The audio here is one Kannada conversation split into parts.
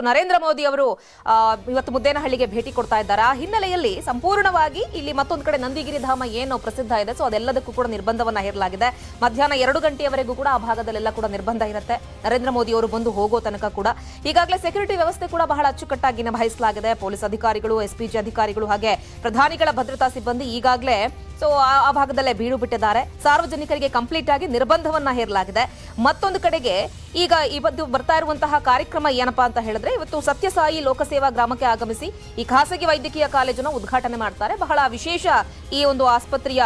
ನರೇಂದ್ರ ಮೋದಿ ಅವರು ಇವತ್ತು ಮುದ್ದೇನಹಳ್ಳಿಗೆ ಭೇಟಿ ಕೊಡ್ತಾ ಇದ್ದಾರೆ. ಆ ಹಿನ್ನೆಲೆಯಲ್ಲಿ ಸಂಪೂರ್ಣವಾಗಿ ಇಲ್ಲಿ ಮತ್ತೊಂದು ಕಡೆ ನಂದಿಗಿರಿ ಧಾಮ ಏನು ಪ್ರಸಿದ್ಧ ಇದೆ. ಸೊ ಅದೆಲ್ಲದಕ್ಕೂ ಕೂಡ ನಿರ್ಬಂಧವನ್ನ ಹೇರಲಾಗಿದೆ. ಮಧ್ಯಾಹ್ನ ಎರಡು ಗಂಟೆಯವರೆಗೂ ಕೂಡ ಆ ಭಾಗದಲ್ಲೆಲ್ಲ ಕೂಡ ನಿರ್ಬಂಧ ಇರುತ್ತೆ. ನರೇಂದ್ರ ಮೋದಿ ಅವರು ಬಂದು ಹೋಗೋ ತನಕ ಕೂಡ. ಈಗಾಗಲೇ ಸೆಕ್ಯೂರಿಟಿ ವ್ಯವಸ್ಥೆ ಕೂಡ ಬಹಳ ಅಚ್ಚುಕಟ್ಟಾಗಿ ನಿಭಾಯಿಸಲಾಗಿದೆ. ಪೊಲೀಸ್ ಅಧಿಕಾರಿಗಳು ಎಸ್ಪಿಜಿ ಅಧಿಕಾರಿಗಳು ಹಾಗೆ ಪ್ರಧಾನಿಗಳ ಭದ್ರತಾ ಸಿಬ್ಬಂದಿ ಈಗಾಗಲೇ ಸೊ ಆ- ಆ ಭಾಗದಲ್ಲೇ ಬೀಡು ಬಿಟ್ಟಿದ್ದಾರೆ. ಸಾರ್ವಜನಿಕರಿಗೆ ಕಂಪ್ಲೀಟ್ ಆಗಿ ನಿರ್ಬಂಧವನ್ನ ಹೇರಲಾಗಿದೆ. ಮತ್ತೊಂದು ಕಡೆಗೆ ಈಗ ಇವತ್ತು ಬರ್ತಾ ಇರುವಂತಹ ಕಾರ್ಯಕ್ರಮ ಏನಪ್ಪಾ ಅಂತ ಹೇಳಿದ್ರೆ ಇವತ್ತು ಸತ್ಯಸಾಯಿ ಲೋಕಸೇವಾ ಗ್ರಾಮಕ್ಕೆ ಆಗಮಿಸಿ ಈ ಖಾಸಗಿ ವೈದ್ಯಕೀಯ ಕಾಲೇಜನ್ನು ಉದ್ಘಾಟನೆ ಮಾಡ್ತಾರೆ. ಬಹಳ ವಿಶೇಷ ಈ ಒಂದು ಆಸ್ಪತ್ರೆಯ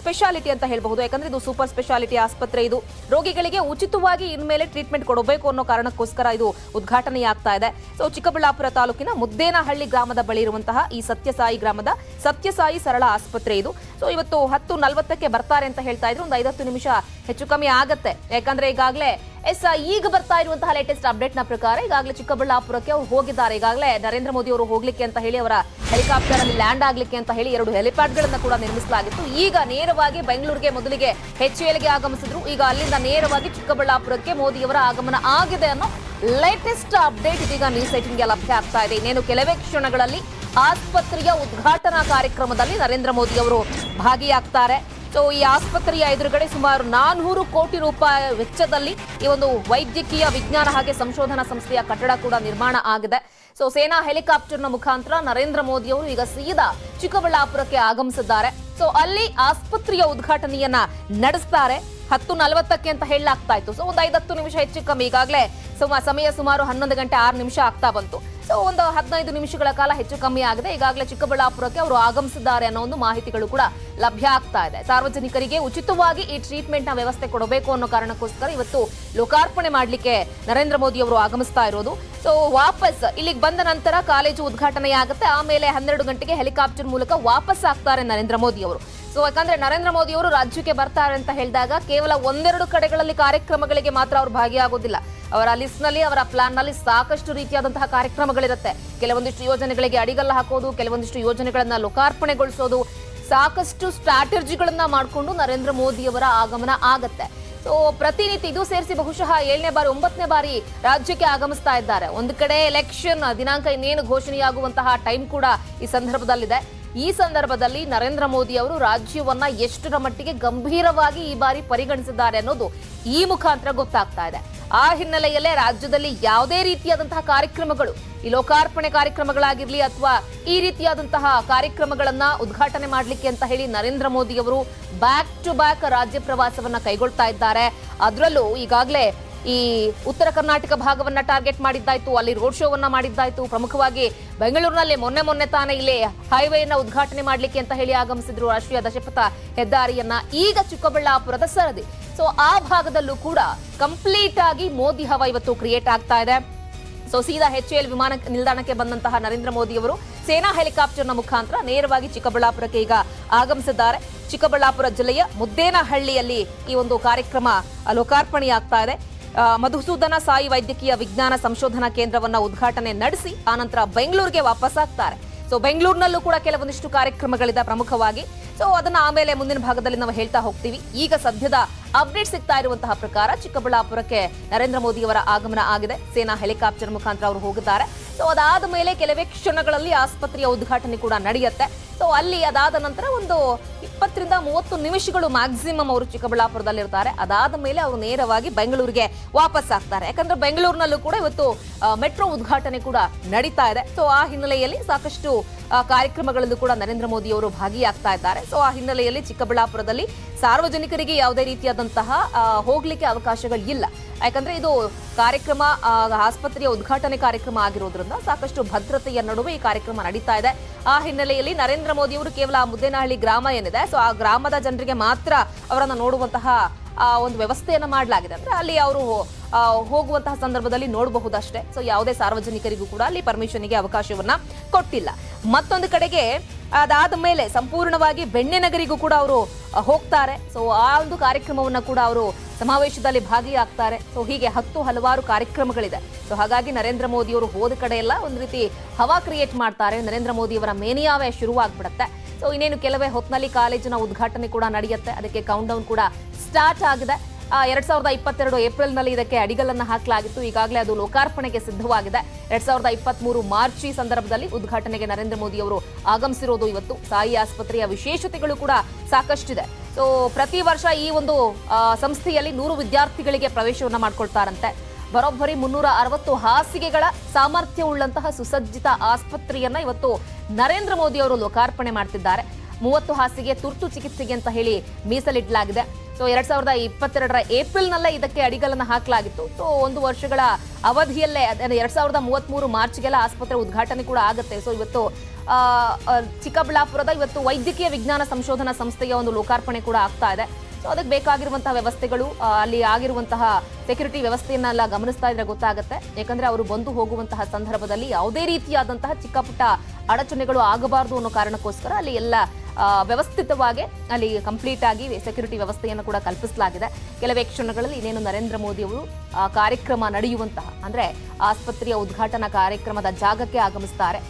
ಸ್ಪೆಷಾಲಿಟಿ ಅಂತ ಹೇಳಬಹುದು. ಯಾಕಂದ್ರೆ ಇದು ಸೂಪರ್ ಸ್ಪೆಷಾಲಿಟಿ ಆಸ್ಪತ್ರೆ ಇದು. ರೋಗಿಗಳಿಗೆ ಉಚಿತವಾಗಿ ಇನ್ಮೇಲೆ ಟ್ರೀಟ್ಮೆಂಟ್ ಕೊಡಬೇಕು ಅನ್ನೋ ಕಾರಣಕ್ಕೋಸ್ಕರ ಇದು ಉದ್ಘಾಟನೆ ಆಗ್ತಾ ಇದೆ. ಸೊ ಚಿಕ್ಕಬಳ್ಳಾಪುರ ತಾಲೂಕಿನ ಮುದ್ದೇನಹಳ್ಳಿ ಗ್ರಾಮದ ಬಳಿ ಇರುವಂತಹ ಈ ಸತ್ಯಸಾಯಿ ಗ್ರಾಮದ ಸತ್ಯಸಾಯಿ ಸರಳ ಆಸ್ಪತ್ರೆ ಇದು. ಸೊ ಇವತ್ತು ಹತ್ತು ನಲವತ್ತಕ್ಕೆ ಬರ್ತಾರೆ ಅಂತ ಹೇಳ್ತಾ ಇದ್ರು. ಒಂದು ಐವತ್ತು ನಿಮಿಷ ಹೆಚ್ಚು ಕಮ್ಮಿ ಆಗತ್ತೆ. ಯಾಕಂದ್ರೆ ಈಗಾಗಲೇ ಎಸ್, ಈಗ ಬರ್ತಾ ಇರುವಂತಹ ಲೇಟೆಸ್ಟ್ ಅಪ್ಡೇಟ್ನ ಪ್ರಕಾರ ಈಗಾಗಲೇ ಚಿಕ್ಕಬಳ್ಳಾಪುರಕ್ಕೆ ಅವ್ರು ಹೋಗಿದ್ದಾರೆ. ಈಗಾಗಲೇ ನರೇಂದ್ರ ಮೋದಿ ಅವರು ಹೋಗ್ಲಿಕ್ಕೆ ಅಂತ ಹೇಳಿ ಅವರ ಹೆಲಿಕಾಪ್ಟರ್ ಅಲ್ಲಿ ಲ್ಯಾಂಡ್ ಆಗ್ಲಿಕ್ಕೆ ಅಂತ ಹೇಳಿ ಎರಡು ಹೆಲಿಪ್ಯಾಡ್ ಗಳನ್ನ ಕೂಡ ನಿರ್ಮಿಸಲಾಗಿತ್ತು. ಈಗ ನೇರವಾಗಿ ಬೆಂಗಳೂರಿಗೆ ಮೊದಲಿಗೆ ಗೆ ಆಗಮಿಸಿದ್ರು. ಈಗ ಅಲ್ಲಿಂದ ನೇರವಾಗಿ ಚಿಕ್ಕಬಳ್ಳಾಪುರಕ್ಕೆ ಮೋದಿಯವರ ಆಗಮನ ಆಗಿದೆ ಅನ್ನೋ ಲೇಟೆಸ್ಟ್ ಅಪ್ಡೇಟ್ ಇದೀಗ ನ್ಯೂಸ್ ಏಟಿನ್ಗೆ ಲಭ್ಯ ಆಗ್ತಾ ಇದೆ. ಇನ್ನೇನು ಕೆಲವೇ ಕ್ಷಣಗಳಲ್ಲಿ ಆಸ್ಪತ್ರೆಯ ಉದ್ಘಾಟನಾ ಕಾರ್ಯಕ್ರಮದಲ್ಲಿ ನರೇಂದ್ರ ಮೋದಿ ಅವರು ಭಾಗಿಯಾಗ್ತಾರೆ. ಸೊ ಈ ಆಸ್ಪತ್ರೆಯ ಎದುರುಗಡೆ ಸುಮಾರು ನಾನ್ನೂರು ಕೋಟಿ ರೂಪಾಯಿ ವೆಚ್ಚದಲ್ಲಿ ಈ ಒಂದು ವೈದ್ಯಕೀಯ ವಿಜ್ಞಾನ ಹಾಗೆ ಸಂಶೋಧನಾ ಸಂಸ್ಥೆಯ ಕಟ್ಟಡ ಕೂಡ ನಿರ್ಮಾಣ ಆಗಿದೆ. ಸೊ ಸೇನಾ ಹೆಲಿಕಾಪ್ಟರ್ನ ಮುಖಾಂತರ ನರೇಂದ್ರ ಮೋದಿ ಅವರು ಈಗ ಸೀದಾ ಚಿಕ್ಕಬಳ್ಳಾಪುರಕ್ಕೆ ಆಗಮಿಸಿದ್ದಾರೆ. ಸೊ ಅಲ್ಲಿ ಆಸ್ಪತ್ರೆಯ ಉದ್ಘಾಟನೆಯನ್ನ ನಡೆಸ್ತಾರೆ. ಹತ್ತು ನಲವತ್ತಕ್ಕೆ ಅಂತ ಹೇಳಲಾಗ್ತಾ ಇತ್ತು. ಸೊ ಒಂದು ಐದತ್ತು ನಿಮಿಷ ಹೆಚ್ಚು ಕಮ್ಮಿ. ಈಗಾಗಲೇ ಸುಮಾರು ಸಮಯ ಸುಮಾರು ಹನ್ನೊಂದು ಗಂಟೆ ಆರು ನಿಮಿಷ ಆಗ್ತಾ ಬಂತು. ಸೊ ಒಂದು ಹದಿನೈದು ನಿಮಿಷಗಳ ಕಾಲ ಹೆಚ್ಚು ಕಮ್ಮಿ ಆಗಿದೆ. ಈಗಾಗಲೇ ಚಿಕ್ಕಬಳ್ಳಾಪುರಕ್ಕೆ ಅವರು ಆಗಮಿಸಿದ್ದಾರೆ ಅನ್ನೋ ಒಂದು ಮಾಹಿತಿಗಳು ಕೂಡ ಲಭ್ಯ ಆಗ್ತಾ ಇದೆ. ಸಾರ್ವಜನಿಕರಿಗೆ ಉಚಿತವಾಗಿ ಈ ಟ್ರೀಟ್ಮೆಂಟ್ನ ವ್ಯವಸ್ಥೆ ಕೊಡಬೇಕು ಅನ್ನೋ ಕಾರಣಕ್ಕೋಸ್ಕರ ಇವತ್ತು ಲೋಕಾರ್ಪಣೆ ಮಾಡಲಿಕ್ಕೆ ನರೇಂದ್ರ ಮೋದಿ ಅವರು ಆಗಮಿಸ್ತಾ ಇರೋದು. ಸೊ ವಾಪಸ್ ಇಲ್ಲಿಗೆ ಬಂದ ನಂತರ ಕಾಲೇಜು ಉದ್ಘಾಟನೆಯಾಗುತ್ತೆ. ಆಮೇಲೆ ಹನ್ನೆರಡು ಗಂಟೆಗೆ ಹೆಲಿಕಾಪ್ಟರ್ ಮೂಲಕ ವಾಪಸ್ ಆಗ್ತಾರೆ ನರೇಂದ್ರ ಮೋದಿ ಅವರು. ಸೊ ಯಾಕಂದ್ರೆ ನರೇಂದ್ರ ಮೋದಿ ಅವರು ರಾಜ್ಯಕ್ಕೆ ಬರ್ತಾರೆ ಅಂತ ಹೇಳಿದಾಗ ಕೇವಲ ಒಂದೆರಡು ಕಡೆಗಳಲ್ಲಿ ಕಾರ್ಯಕ್ರಮಗಳಿಗೆ ಮಾತ್ರ ಅವರು ಭಾಗಿಯಾಗೋದಿಲ್ಲ. ಅವರ ಲಿಸ್ಟ್ನಲ್ಲಿ ಅವರ ಪ್ಲಾನ್ನಲ್ಲಿ ಸಾಕಷ್ಟು ರೀತಿಯಾದಂತಹ ಕಾರ್ಯಕ್ರಮಗಳಿರುತ್ತೆ. ಕೆಲವೊಂದಿಷ್ಟು ಯೋಜನೆಗಳಿಗೆ ಅಡಿಗಲ್ಲ ಹಾಕೋದು, ಕೆಲವೊಂದಿಷ್ಟು ಯೋಜನೆಗಳನ್ನ ಲೋಕಾರ್ಪಣೆಗೊಳಿಸೋದು, ಸಾಕಷ್ಟು ಸ್ಟ್ರಾಟಜಿಗಳನ್ನ ಮಾಡಿಕೊಂಡು ನರೇಂದ್ರ ಮೋದಿ ಅವರ ಆಗಮನ ಆಗತ್ತೆ. ಸೊ ಪ್ರತಿನಿತ್ಯ ಇದು ಸೇರಿಸಿ ಬಹುಶಃ ಏಳನೇ ಬಾರಿ, ಒಂಬತ್ತನೇ ಬಾರಿ ರಾಜ್ಯಕ್ಕೆ ಆಗಮಿಸ್ತಾ ಇದ್ದಾರೆ. ಒಂದು ಕಡೆ ಎಲೆಕ್ಷನ್ ದಿನಾಂಕ ಇನ್ನೇನು ಘೋಷಣೆಯಾಗುವಂತಹ ಟೈಮ್ ಕೂಡ ಈ ಸಂದರ್ಭದಲ್ಲಿದೆ. ಈ ಸಂದರ್ಭದಲ್ಲಿ ನರೇಂದ್ರ ಮೋದಿ ಅವರು ರಾಜ್ಯವನ್ನ ಎಷ್ಟರ ಮಟ್ಟಿಗೆ ಗಂಭೀರವಾಗಿ ಈ ಬಾರಿ ಪರಿಗಣಿಸಿದ್ದಾರೆ ಅನ್ನೋದು ಈ ಮುಖಾಂತರ ಗೊತ್ತಾಗ್ತಾ ಇದೆ. ಆ ಹಿನ್ನೆಲೆಯಲ್ಲೇ ರಾಜ್ಯದಲ್ಲಿ ಯಾವುದೇ ರೀತಿಯಾದಂತಹ ಕಾರ್ಯಕ್ರಮಗಳು, ಈ ಲೋಕಾರ್ಪಣೆ ಕಾರ್ಯಕ್ರಮಗಳಾಗಿರ್ಲಿ ಅಥವಾ ಈ ರೀತಿಯಾದಂತಹ ಕಾರ್ಯಕ್ರಮಗಳನ್ನ ಉದ್ಘಾಟನೆ ಮಾಡಲಿಕ್ಕೆ ಅಂತ ಹೇಳಿ ನರೇಂದ್ರ ಮೋದಿ ಅವರು ಬ್ಯಾಕ್ ಟು ಬ್ಯಾಕ್ ರಾಜ್ಯ ಪ್ರವಾಸವನ್ನ ಕೈಗೊಳ್ತಾ ಇದ್ದಾರೆ. ಅದರಲ್ಲೂ ಈಗಾಗಲೇ ಈ ಉತ್ತರ ಕರ್ನಾಟಕ ಭಾಗವನ್ನ ಟಾರ್ಗೆಟ್ ಮಾಡಿದ್ದಾಯ್ತು, ಅಲ್ಲಿ ರೋಡ್ ಶೋವನ್ನ ಮಾಡಿದ್ದಾಯ್ತು. ಪ್ರಮುಖವಾಗಿ ಬೆಂಗಳೂರಿನಲ್ಲಿ ಮೊನ್ನೆ ಮೊನ್ನೆ ತಾನೇ ಇಲ್ಲಿ ಹೈವೇಯನ್ನ ಉದ್ಘಾಟನೆ ಮಾಡಲಿಕ್ಕೆ ಅಂತ ಹೇಳಿ ಆಗಮಿಸಿದ್ರು ರಾಷ್ಟ್ರೀಯ ದಶಪಥ ಹೆದ್ದಾರಿಯನ್ನ ಈಗ ಚಿಕ್ಕಬಳ್ಳಾಪುರದ ಸರದಿ. ಸೊ ಆ ಭಾಗದಲ್ಲೂ ಕೂಡ ಕಂಪ್ಲೀಟ್ ಆಗಿ ಮೋದಿ ಹವ ಇವತ್ತು ಕ್ರಿಯೇಟ್ ಆಗ್ತಾ ಇದೆ. ಸೊ ಸೀದಾ ಹೆಚ್ ಎಲ್ ವಿಮಾನ ನಿಲ್ದಾಣಕ್ಕೆ ಬಂದಂತಹ ನರೇಂದ್ರ ಮೋದಿ ಅವರು ಸೇನಾ ಹೆಲಿಕಾಪ್ಟರ್ನ ಮುಖಾಂತರ ನೇರವಾಗಿ ಚಿಕ್ಕಬಳ್ಳಾಪುರಕ್ಕೆ ಈಗ ಆಗಮಿಸಿದ್ದಾರೆ. ಚಿಕ್ಕಬಳ್ಳಾಪುರ ಜಿಲ್ಲೆಯ ಮುದ್ದೇನಹಳ್ಳಿಯಲ್ಲಿ ಈ ಒಂದು ಕಾರ್ಯಕ್ರಮ ಲೋಕಾರ್ಪಣೆಯಾಗ್ತಾ ಇದೆ. ಮಧುಸೂದನ ಸಾಯಿ ವೈದ್ಯಕೀಯ ವಿಜ್ಞಾನ ಸಂಶೋಧನಾ ಕೇಂದ್ರವನ್ನ ಉದ್ಘಾಟನೆ ನಡೆಸಿ, ಆನಂತರ ಬೆಂಗಳೂರಿಗೆ ವಾಪಸ್ ಆಗ್ತಾರೆ. ಸೊ ಬೆಂಗಳೂರಿನಲ್ಲೂ ಕೂಡ ಕೆಲವೊಂದಿಷ್ಟು ಕಾರ್ಯಕ್ರಮಗಳಿದೆ ಪ್ರಮುಖವಾಗಿ. ಸೊ ಅದನ್ನ ಆಮೇಲೆ ಮುಂದಿನ ಭಾಗದಲ್ಲಿ ನಾವು ಹೇಳ್ತಾ ಹೋಗ್ತೀವಿ. ಈಗ ಸದ್ಯದ ಅಪ್ಡೇಟ್ ಸಿಗ್ತಾ ಇರುವಂತಹ ಪ್ರಕಾರ ಚಿಕ್ಕಬಳ್ಳಾಪುರಕ್ಕೆ ನರೇಂದ್ರ ಮೋದಿ ಅವರ ಆಗಮನ ಆಗಿದೆ. ಸೇನಾ ಹೆಲಿಕಾಪ್ಟರ್ ಮುಖಾಂತರ ಅವರು ಹೋಗಿದ್ದಾರೆ. ಸೊ ಅದಾದ ಮೇಲೆ ಕೆಲವೇ ಕ್ಷಣಗಳಲ್ಲಿ ಆಸ್ಪತ್ರೆಯ ಉದ್ಘಾಟನೆ ಕೂಡ ನಡೆಯುತ್ತೆ. ಸೊ ಅಲ್ಲಿ ಅದಾದ ನಂತರ ಒಂದು ಇಪ್ಪತ್ತರಿಂದ ಮೂವತ್ತು ನಿಮಿಷಗಳು ಮ್ಯಾಕ್ಸಿಮಮ್ ಅವರು ಚಿಕ್ಕಬಳ್ಳಾಪುರದಲ್ಲಿರ್ತಾರೆ. ಅದಾದ ಮೇಲೆ ಅವರು ನೇರವಾಗಿ ಬೆಂಗಳೂರಿಗೆ ವಾಪಸ್ ಆಗ್ತಾರೆ. ಯಾಕಂದ್ರೆ ಬೆಂಗಳೂರಿನಲ್ಲೂ ಕೂಡ ಇವತ್ತು ಮೆಟ್ರೋ ಉದ್ಘಾಟನೆ ಕೂಡ ನಡೀತಾ ಇದೆ. ಸೊ ಆ ಹಿನ್ನೆಲೆಯಲ್ಲಿ ಸಾಕಷ್ಟು ಕಾರ್ಯಕ್ರಮಗಳಲ್ಲೂ ಕೂಡ ನರೇಂದ್ರ ಮೋದಿ ಅವರು ಭಾಗಿಯಾಗ್ತಾ ಇದ್ದಾರೆ. ಸೊ ಆ ಹಿನ್ನೆಲೆಯಲ್ಲಿ ಚಿಕ್ಕಬಳ್ಳಾಪುರದಲ್ಲಿ ಸಾರ್ವಜನಿಕರಿಗೆ ಯಾವುದೇ ರೀತಿಯಾದಂತಹ ಆ, ಹೋಗ್ಲಿಕ್ಕೆ ಅವಕಾಶಗಳು ಇಲ್ಲ. ಯಾಕಂದ್ರೆ ಇದು ಕಾರ್ಯಕ್ರಮ ಆಸ್ಪತ್ರೆಯ ಉದ್ಘಾಟನೆ ಕಾರ್ಯಕ್ರಮ ಆಗಿರೋದ್ರಿಂದ ಸಾಕಷ್ಟು ಭದ್ರತೆಯ ನಡುವೆ ಈ ಕಾರ್ಯಕ್ರಮ ನಡೀತಾ ಇದೆ. ಆ ಹಿನ್ನೆಲೆಯಲ್ಲಿ ನರೇಂದ್ರ ಮೋದಿ ಅವರು ಕೇವಲ ಮುದ್ದೇನಹಳ್ಳಿ ಗ್ರಾಮ ಏನಿದೆ ಸೊ ಆ ಗ್ರಾಮದ ಜನರಿಗೆ ಮಾತ್ರ ಅವರನ್ನ ನೋಡುವಂತಹ ಒಂದು ವ್ಯವಸ್ಥೆಯನ್ನು ಮಾಡಲಾಗಿದೆ. ಅಂದ್ರೆ ಅಲ್ಲಿ ಅವರು ಹೋಗುವಂತಹ ಸಂದರ್ಭದಲ್ಲಿ ನೋಡಬಹುದಷ್ಟೇ. ಸೊ ಯಾವುದೇ ಸಾರ್ವಜನಿಕರಿಗೂ ಕೂಡ ಅಲ್ಲಿ ಪರ್ಮಿಷನ್ಗೆ ಅವಕಾಶವನ್ನ ಕೊಟ್ಟಿಲ್ಲ. ಮತ್ತೊಂದು ಕಡೆಗೆ ಅದಾದ ಮೇಲೆ ಸಂಪೂರ್ಣವಾಗಿ ಬೆಣ್ಣೆನಗರಿಗೂ ಕೂಡ ಅವರು ಹೋಗ್ತಾರೆ. ಸೊ ಆ ಒಂದು ಕಾರ್ಯಕ್ರಮವನ್ನು ಕೂಡ ಅವರು ಸಮಾವೇಶದಲ್ಲಿ ಭಾಗಿಯಾಗ್ತಾರೆ. ಸೊ ಹೀಗೆ ಹತ್ತು ಹಲವಾರು ಕಾರ್ಯಕ್ರಮಗಳಿದೆ. ಸೊ ಹಾಗಾಗಿ ನರೇಂದ್ರ ಮೋದಿ ಅವರು ಹೋದ ಕಡೆ ಎಲ್ಲ ಒಂದು ರೀತಿ ಹವಾ ಕ್ರಿಯೇಟ್ ಮಾಡ್ತಾರೆ. ನರೇಂದ್ರ ಮೋದಿ ಅವರ ಮೇನಿಯಾವೇ ಶುರುವಾಗ್ಬಿಡುತ್ತೆ. ಸೊ ಇನ್ನೇನು ಕೆಲವೇ ಹೊತ್ತಿನಲ್ಲಿ ಕಾಲೇಜಿನ ಉದ್ಘಾಟನೆ ಕೂಡ ನಡೆಯುತ್ತೆ. ಅದಕ್ಕೆ ಕೌಂಟ್ ಡೌನ್ ಕೂಡ ಸ್ಟಾರ್ಟ್ ಆಗಿದೆ. ಎರಡ್ ಸಾವಿರದ ಇಪ್ಪತ್ತೆರಡು ಏಪ್ರಿಲ್ನಲ್ಲಿ ಇದಕ್ಕೆ ಅಡಿಗಲನ್ನು ಹಾಕಲಾಗಿತ್ತು. ಈಗಾಗಲೇ ಅದು ಲೋಕಾರ್ಪಣೆಗೆ ಸಿದ್ಧವಾಗಿದೆ. ಎರಡ್ ಸಾವಿರದ ಇಪ್ಪತ್ಮೂರು ಮಾರ್ಚ್ ಈ ಸಂದರ್ಭದಲ್ಲಿ ಉದ್ಘಾಟನೆಗೆ ನರೇಂದ್ರ ಮೋದಿ ಅವರು ಆಗಮಿಸಿರೋದು ಇವತ್ತು. ಸಾಯಿ ಆಸ್ಪತ್ರೆಯ ವಿಶೇಷತೆಗಳು ಕೂಡ ಸಾಕಷ್ಟಿದೆ. ಸೊ ಪ್ರತಿ ವರ್ಷ ಈ ಒಂದು ಸಂಸ್ಥೆಯಲ್ಲಿ ನೂರು ವಿದ್ಯಾರ್ಥಿಗಳಿಗೆ ಪ್ರವೇಶವನ್ನು ಮಾಡ್ಕೊಳ್ತಾರಂತೆ. ಬರೋಬ್ಬರಿ ಮುನ್ನೂರ ಅರವತ್ತು ಹಾಸಿಗೆಗಳ ಸಾಮರ್ಥ್ಯವುಳ್ಳಂತಹ ಸುಸಜ್ಜಿತ ಆಸ್ಪತ್ರೆಯನ್ನ ಇವತ್ತು ನರೇಂದ್ರ ಮೋದಿ ಅವರು ಲೋಕಾರ್ಪಣೆ ಮಾಡ್ತಿದ್ದಾರೆ. ಮೂವತ್ತು ಹಾಸಿಗೆ ತುರ್ತು ಚಿಕಿತ್ಸೆಗೆ ಅಂತ ಹೇಳಿ ಮೀಸಲಿಡಲಾಗಿದೆ. ಸೊ ಎರಡ್ ಸಾವಿರದ ಇಪ್ಪತ್ತೆರಡರ ಏಪ್ರಿಲ್ನಲ್ಲೇ ಇದಕ್ಕೆ ಅಡಿಗಲನ್ನು ಹಾಕಲಾಗಿತ್ತು. ಸೊ ಒಂದು ವರ್ಷಗಳ ಅವಧಿಯಲ್ಲೇ ಎರಡ್ ಸಾವಿರದ ಮೂವತ್ಮೂರು ಮಾರ್ಚ್ಗೆಲ್ಲ ಆಸ್ಪತ್ರೆ ಉದ್ಘಾಟನೆ ಕೂಡ ಆಗುತ್ತೆ. ಸೊ ಇವತ್ತು ಚಿಕ್ಕಬಳ್ಳಾಪುರದ ಇವತ್ತು ವೈದ್ಯಕೀಯ ವಿಜ್ಞಾನ ಸಂಶೋಧನಾ ಸಂಸ್ಥೆಯ ಒಂದು ಲೋಕಾರ್ಪಣೆ ಕೂಡ ಆಗ್ತಾ ಇದೆ. ಸೊ ಅದಕ್ಕೆ ಬೇಕಾಗಿರುವಂತಹ ವ್ಯವಸ್ಥೆಗಳು ಅಲ್ಲಿ ಆಗಿರುವಂತಹ ಸೆಕ್ಯೂರಿಟಿ ವ್ಯವಸ್ಥೆಯನ್ನೆಲ್ಲ ಗಮನಿಸ್ತಾ ಇದ್ರೆ ಗೊತ್ತಾಗುತ್ತೆ. ಯಾಕಂದ್ರೆ ಅವರು ಬಂದು ಹೋಗುವಂತಹ ಸಂದರ್ಭದಲ್ಲಿ ಯಾವುದೇ ರೀತಿಯಾದಂತಹ ಚಿಕ್ಕಪುಟ್ಟ ಅಡಚಣೆಗಳು ಆಗಬಾರದು ಅನ್ನೋ ಕಾರಣಕ್ಕೋಸ್ಕರ ಅಲ್ಲಿ ಎಲ್ಲ ವ್ಯವಸ್ಥಿತವಾಗಿ ಅಲ್ಲಿ ಕಂಪ್ಲೀಟ್ ಆಗಿ ಸೆಕ್ಯೂರಿಟಿ ವ್ಯವಸ್ಥೆಯನ್ನು ಕೂಡ ಕಲ್ಪಿಸಲಾಗಿದೆ. ಕೆಲವೇ ಕ್ಷಣಗಳಲ್ಲಿ ಇನ್ನೇನು ನರೇಂದ್ರ ಮೋದಿ ಅವರು ಕಾರ್ಯಕ್ರಮ ನಡೆಯುವಂತಹ, ಅಂದ್ರೆ ಆಸ್ಪತ್ರೆಯ ಉದ್ಘಾಟನಾ ಕಾರ್ಯಕ್ರಮದ ಜಾಗಕ್ಕೆ ಆಗಮಿಸ್ತಾರೆ.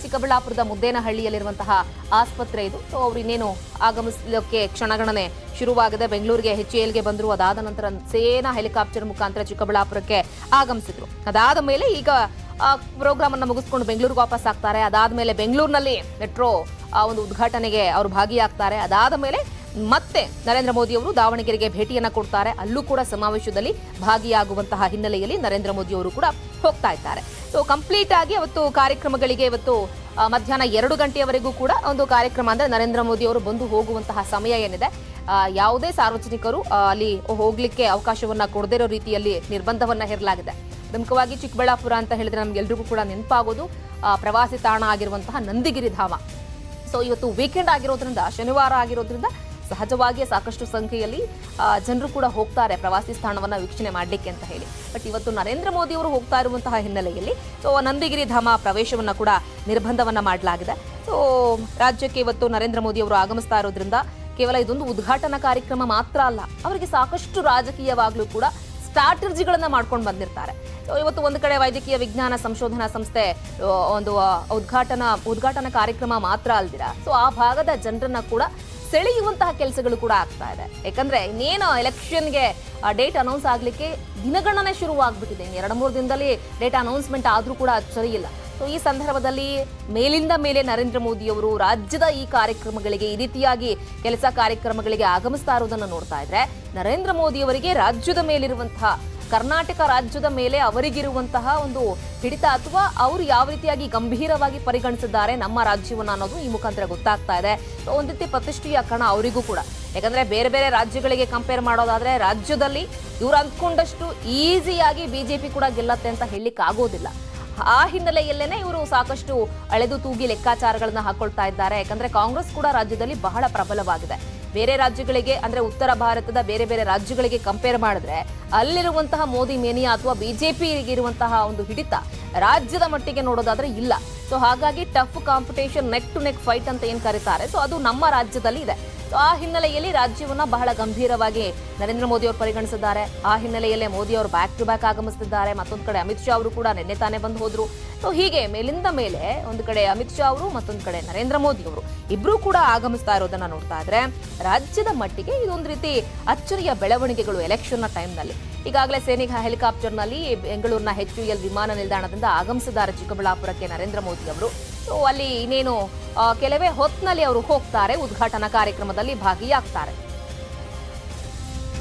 ಚಿಕ್ಕಬಳ್ಳಾಪುರದ ಮುದ್ದೇನಹಳ್ಳಿಯಲ್ಲಿರುವಂತಹ ಆಸ್ಪತ್ರೆ ಇದು. ಸೊ ಅವರು ಇನ್ನೇನು ಆಗಮಿಸಲಿಕ್ಕೆ ಕ್ಷಣಗಣನೆ ಶುರುವಾಗಿದೆ. ಬೆಂಗಳೂರಿಗೆ ಎಚ್ ಎಲ್ಗೆ ಬಂದರು. ಅದಾದ ನಂತರ ಸೇನಾ ಹೆಲಿಕಾಪ್ಟರ್ ಮುಖಾಂತರ ಚಿಕ್ಕಬಳ್ಳಾಪುರಕ್ಕೆ ಆಗಮಿಸಿದ್ರು. ಅದಾದ ಮೇಲೆ ಈಗ ಪ್ರೋಗ್ರಾಮ್ ಅನ್ನು ಮುಗಿಸ್ಕೊಂಡು ಬೆಂಗಳೂರಿಗೆ ವಾಪಸ್ ಆಗ್ತಾರೆ. ಅದಾದ ಮೇಲೆ ಬೆಂಗಳೂರಿನಲ್ಲಿ ಮೆಟ್ರೋ ಒಂದು ಉದ್ಘಾಟನೆಗೆ ಅವರು ಭಾಗಿಯಾಗ್ತಾರೆ. ಅದಾದ ಮೇಲೆ ಮತ್ತೆ ನರೇಂದ್ರ ಮೋದಿ ಅವರು ದಾವಣಗೆರೆಗೆ ಭೇಟಿಯನ್ನು ಕೊಡ್ತಾರೆ. ಅಲ್ಲೂ ಕೂಡ ಸಮಾವೇಶದಲ್ಲಿ ಭಾಗಿಯಾಗುವಂತಹ ಹಿನ್ನೆಲೆಯಲ್ಲಿ ನರೇಂದ್ರ ಮೋದಿ ಅವರು ಕೂಡ ಹೋಗ್ತಾ ಇದ್ದಾರೆ. ಸೊ ಕಂಪ್ಲೀಟ್ ಆಗಿ ಅವತ್ತು ಕಾರ್ಯಕ್ರಮಗಳಿಗೆ ಇವತ್ತು ಮಧ್ಯಾಹ್ನ ಎರಡು ಗಂಟೆಯವರೆಗೂ ಕೂಡ ಒಂದು ಕಾರ್ಯಕ್ರಮ ಅಂದ್ರೆ ನರೇಂದ್ರ ಮೋದಿ ಅವರು ಬಂದು ಹೋಗುವಂತಹ ಸಮಯ ಏನಿದೆ ಯಾವುದೇ ಸಾರ್ವಜನಿಕರು ಆ, ಅಲ್ಲಿ ಹೋಗ್ಲಿಕ್ಕೆ ಅವಕಾಶವನ್ನ ಕೊಡದಿರೋ ರೀತಿಯಲ್ಲಿ ನಿರ್ಬಂಧವನ್ನ ಹೇರಲಾಗಿದೆ. ಪ್ರಮುಖವಾಗಿ ಚಿಕ್ಕಬಳ್ಳಾಪುರ ಅಂತ ಹೇಳಿದ್ರೆ ನಮ್ಗೆಲ್ರಿಗೂ ಕೂಡ ನೆನಪಾಗೋದು ಆ, ಪ್ರವಾಸಿ ತಾಣ ಆಗಿರುವಂತಹ ನಂದಿಗಿರಿ ಧಾಮ. ಸೊ ಇವತ್ತು ವೀಕೆಂಡ್ ಆಗಿರೋದ್ರಿಂದ, ಶನಿವಾರ ಆಗಿರೋದ್ರಿಂದ ಸಹಜವಾಗಿಯೇ ಸಾಕಷ್ಟು ಸಂಖ್ಯೆಯಲ್ಲಿ ಜನರು ಕೂಡ ಹೋಗ್ತಾರೆ ಪ್ರವಾಸಿ ಸ್ಥಾನವನ್ನ ವೀಕ್ಷಣೆ ಮಾಡಲಿಕ್ಕೆ ಅಂತ ಹೇಳಿ. ಬಟ್ ಇವತ್ತು ನರೇಂದ್ರ ಮೋದಿ ಅವರು ಹೋಗ್ತಾ ಇರುವಂತಹ ಹಿನ್ನೆಲೆಯಲ್ಲಿ ಸೊ ನಂದಿಗಿರಿ ಧಾಮ ಪ್ರವೇಶವನ್ನ ಕೂಡ ನಿರ್ಬಂಧವನ್ನ ಮಾಡಲಾಗಿದೆ. ಸೊ ರಾಜ್ಯಕ್ಕೆ ಇವತ್ತು ನರೇಂದ್ರ ಮೋದಿ ಅವರು ಆಗಮಿಸ್ತಾ ಇರೋದ್ರಿಂದ ಕೇವಲ ಇದೊಂದು ಉದ್ಘಾಟನಾ ಕಾರ್ಯಕ್ರಮ ಮಾತ್ರ ಅಲ್ಲ, ಅವರಿಗೆ ಸಾಕಷ್ಟು ರಾಜಕೀಯವಾಗಲೂ ಕೂಡ ಸ್ಟ್ರಾಟಜಿಗಳನ್ನ ಮಾಡ್ಕೊಂಡು ಬಂದಿರ್ತಾರೆ. ಇವತ್ತು ಒಂದು ಕಡೆ ವೈದ್ಯಕೀಯ ವಿಜ್ಞಾನ ಸಂಶೋಧನಾ ಸಂಸ್ಥೆ ಒಂದು ಉದ್ಘಾಟನಾ ಉದ್ಘಾಟನಾ ಕಾರ್ಯಕ್ರಮ ಮಾತ್ರ ಅಲ್ದಿರ. ಸೊ ಆ ಭಾಗದ ಜನರನ್ನ ಕೂಡ ಸೆಳೆಯುವಂತಹ ಕೆಲಸಗಳು ಕೂಡ ಆಗ್ತಾ ಇದೆ. ಯಾಕಂದ್ರೆ ಇನ್ನೇನು ಎಲೆಕ್ಷನ್ಗೆ ಡೇಟ್ ಅನೌನ್ಸ್ ಆಗ್ಲಿಕ್ಕೆ ದಿನಗಣನೆ ಶುರುವಾಗ್ಬಿಟ್ಟಿದೆ. ಎರಡು ಮೂರು ದಿನದಲ್ಲಿ ಡೇಟ್ ಅನೌನ್ಸ್ಮೆಂಟ್ ಆದ್ರೂ ಕೂಡ ಸರಿ ಇಲ್ಲ. ಸೊ ಈ ಸಂದರ್ಭದಲ್ಲಿ ಮೇಲಿಂದ ಮೇಲೆ ನರೇಂದ್ರ ಮೋದಿಯವರು ರಾಜ್ಯದ ಈ ಕಾರ್ಯಕ್ರಮಗಳಿಗೆ, ಈ ರೀತಿಯಾಗಿ ಕೆಲಸ ಕಾರ್ಯಕ್ರಮಗಳಿಗೆ ಆಗಮಿಸ್ತಾ ಇರೋದನ್ನ ನೋಡ್ತಾ ಇದ್ರೆ, ನರೇಂದ್ರ ಮೋದಿ ಅವರಿಗೆ ರಾಜ್ಯದ ಮೇಲಿರುವಂತಹ, ಕರ್ನಾಟಕ ರಾಜ್ಯದ ಮೇಲೆ ಅವರಿಗಿರುವಂತಹ ಒಂದು ಹಿಡಿತ ಅಥವಾ ಅವರು ಯಾವ ರೀತಿಯಾಗಿ ಗಂಭೀರವಾಗಿ ಪರಿಗಣಿಸಿದ್ದಾರೆ ನಮ್ಮ ರಾಜ್ಯವನ್ನು ಅನ್ನೋದು ಈ ಮುಖಾಂತರ ಗೊತ್ತಾಗ್ತಾ ಇದೆ. ಸೊ ಒಂದ್ ರೀತಿ ಪ್ರತಿಷ್ಠೆಯ ಕಣ ಅವರಿಗೂ ಕೂಡ. ಯಾಕಂದ್ರೆ ಬೇರೆ ಬೇರೆ ರಾಜ್ಯಗಳಿಗೆ ಕಂಪೇರ್ ಮಾಡೋದಾದ್ರೆ ರಾಜ್ಯದಲ್ಲಿ ಇವ್ರು ಅಂದ್ಕೊಂಡಷ್ಟು ಈಸಿಯಾಗಿ ಬಿಜೆಪಿ ಕೂಡ ಗೆಲ್ಲತ್ತೆ ಅಂತ ಹೇಳಲಿಕ್ಕೆ ಆಗೋದಿಲ್ಲ ಆ ಹಿನ್ನೆಲೆಯಲ್ಲೇನೆ ಇವರು ಸಾಕಷ್ಟು ಅಳೆದು ತೂಗಿ ಲೆಕ್ಕಾಚಾರಗಳನ್ನ ಹಾಕೊಳ್ತಾ ಇದ್ದಾರೆ. ಯಾಕಂದ್ರೆ ಕಾಂಗ್ರೆಸ್ ಕೂಡ ರಾಜ್ಯದಲ್ಲಿ ಬಹಳ ಪ್ರಬಲವಾಗಿದೆ. ಬೇರೆ ರಾಜ್ಯಗಳಿಗೆ, ಅಂದ್ರೆ ಉತ್ತರ ಭಾರತದ ಬೇರೆ ಬೇರೆ ರಾಜ್ಯಗಳಿಗೆ ಕಂಪೇರ್ ಮಾಡಿದ್ರೆ ಅಲ್ಲಿರುವಂತಹ ಮೋದಿ ಮೇನಿಯಾ ಅಥವಾ ಬಿಜೆಪಿ ಇರುವಂತಹ ಒಂದು ಹಿಡಿತ ರಾಜ್ಯದ ಮಟ್ಟಿಗೆ ನೋಡೋದಾದ್ರೆ ಇಲ್ಲ. ಸೊ ಹಾಗಾಗಿ tough competition neck to neck fight ಅಂತ ಏನ್ ಕರೀತಾರೆ. ಸೊ ಅದು ನಮ್ಮ ರಾಜ್ಯದಲ್ಲಿ ಇದೆ. ಆ ಹಿನ್ನೆಲೆಯಲ್ಲಿ ರಾಜ್ಯವನ್ನ ಬಹಳ ಗಂಭೀರವಾಗಿ ನರೇಂದ್ರ ಮೋದಿ ಅವರು ಪರಿಗಣಿಸಿದ್ದಾರೆ. ಆ ಹಿನ್ನೆಲೆಯಲ್ಲೇ ಮೋದಿ ಅವರು ಬ್ಯಾಕ್ ಟು ಬ್ಯಾಕ್ ಆಗಮಿಸುತ್ತಿದ್ದಾರೆ ಮತ್ತೊಂದು ಕಡೆ ಅಮಿತ್ ಶಾ ಅವರು ಕೂಡ ನಿನ್ನೆ ತಾನೇ ಬಂದು ಹೋದ್ರು. ಸೊ ಹೀಗೆ ಮೇಲಿಂದ ಮೇಲೆ ಒಂದು ಕಡೆ ಅಮಿತ್ ಶಾ ಅವರು, ಮತ್ತೊಂದು ಕಡೆ ನರೇಂದ್ರ ಮೋದಿ ಅವರು ಇಬ್ರು ಕೂಡ ಆಗಮಿಸ್ತಾ ಇರೋದನ್ನ ನೋಡ್ತಾ ಇದ್ರೆ ರಾಜ್ಯದ ಮಟ್ಟಿಗೆ ಇದೊಂದು ರೀತಿ ಅಚ್ಚರಿಯ ಬೆಳವಣಿಗೆಗಳು ಎಲೆಕ್ಷನ್ನ ಟೈಮ್ನಲ್ಲಿ ಈಗಾಗಲೇ ಸೈನಿಕ ಹೆಲಿಕಾಪ್ಟರ್ನಲ್ಲಿ ಬೆಂಗಳೂರಿನ ಎಚ್ ಎಲ್ ವಿಮಾನ ನಿಲ್ದಾಣದಿಂದ ಆಗಮಿಸಿದ್ದಾರೆ ಚಿಕ್ಕಬಳ್ಳಾಪುರಕ್ಕೆ ನರೇಂದ್ರ ಮೋದಿ ಅವರು. ಸೊ ಅಲ್ಲಿ ಇನ್ನೇನು ಕೆಲವೇ ಹೊತ್ತಿನಲ್ಲಿ ಅವರು ಹೋಗ್ತಾರೆ ಉದ್ಘಾಟನಾ ಕಾರ್ಯಕ್ರಮದಲ್ಲಿ ಭಾಗಿಯಾಗ್ತಾರೆ.